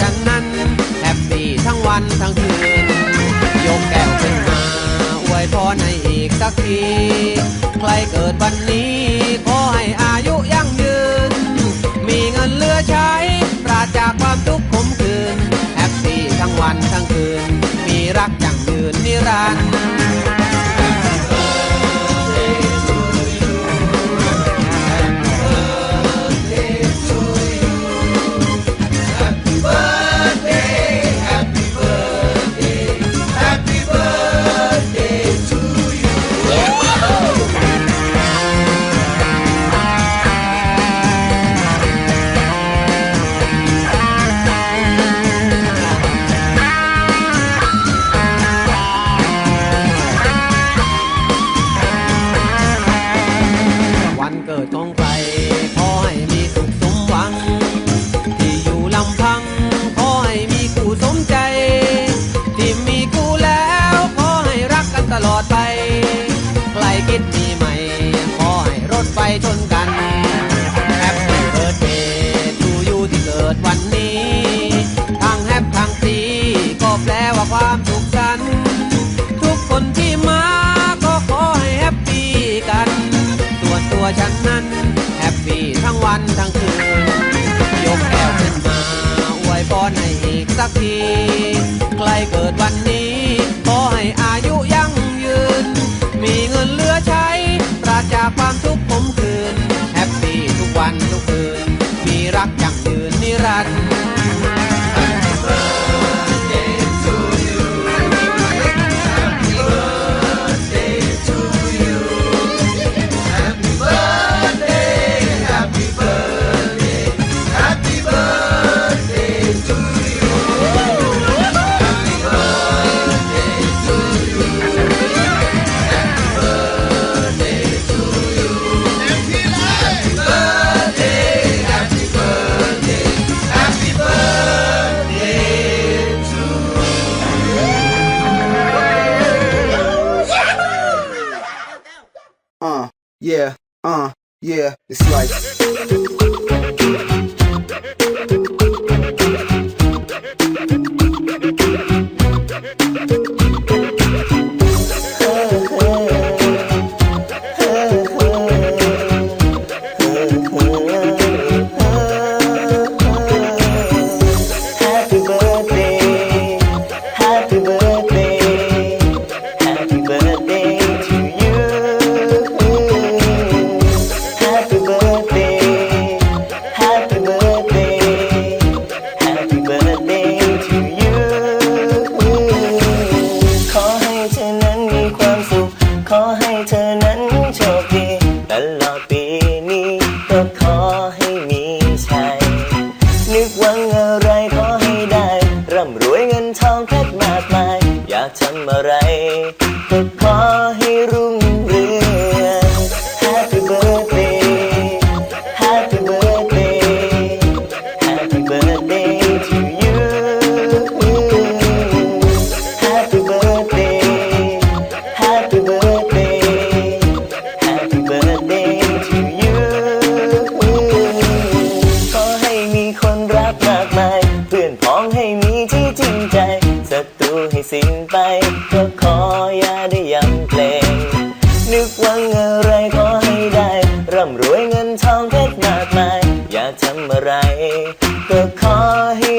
ฉันนั้นแฮปปี้ทั้งวันทั้งคืน ยกแก้วขึ้นมาอวยพรให้อีกสักที ใครเกิดวันนี้ ขอให้อายุยั่งยืน มีเงินเหลือใช้ ปราศจากความทุกข์ขมขื่นแฮปปี้ทั้งวันทั้งคืน มีรักยั่งยืนนิรันดร์ ไฟชนกันแฮปปี้เบิร์ดเดย์ทูยูที่เกิดวันนี้ ทั้งแฮปทั้งปีก็แปลว่าความสุขสันต์ทุกคนที่มาก็ขอให้แฮปปี้กันส่วตัวฉันนั้นแฮปปี้ทั้งวันทั้งคืนยกแก้วขึ้นมาอวยพรให้อีกสักทีใครเกิดวันนี้ขอให้อายุยั่งยืน มีเงินเหลือใช้ปราศจากความทุกข์ yeah, uh, yeah, it's like. กหวังอะไรขอให้ได้ ร่ำรวยเงินทองเพชรมากมาย อยากทำอะไร ก็ขอให้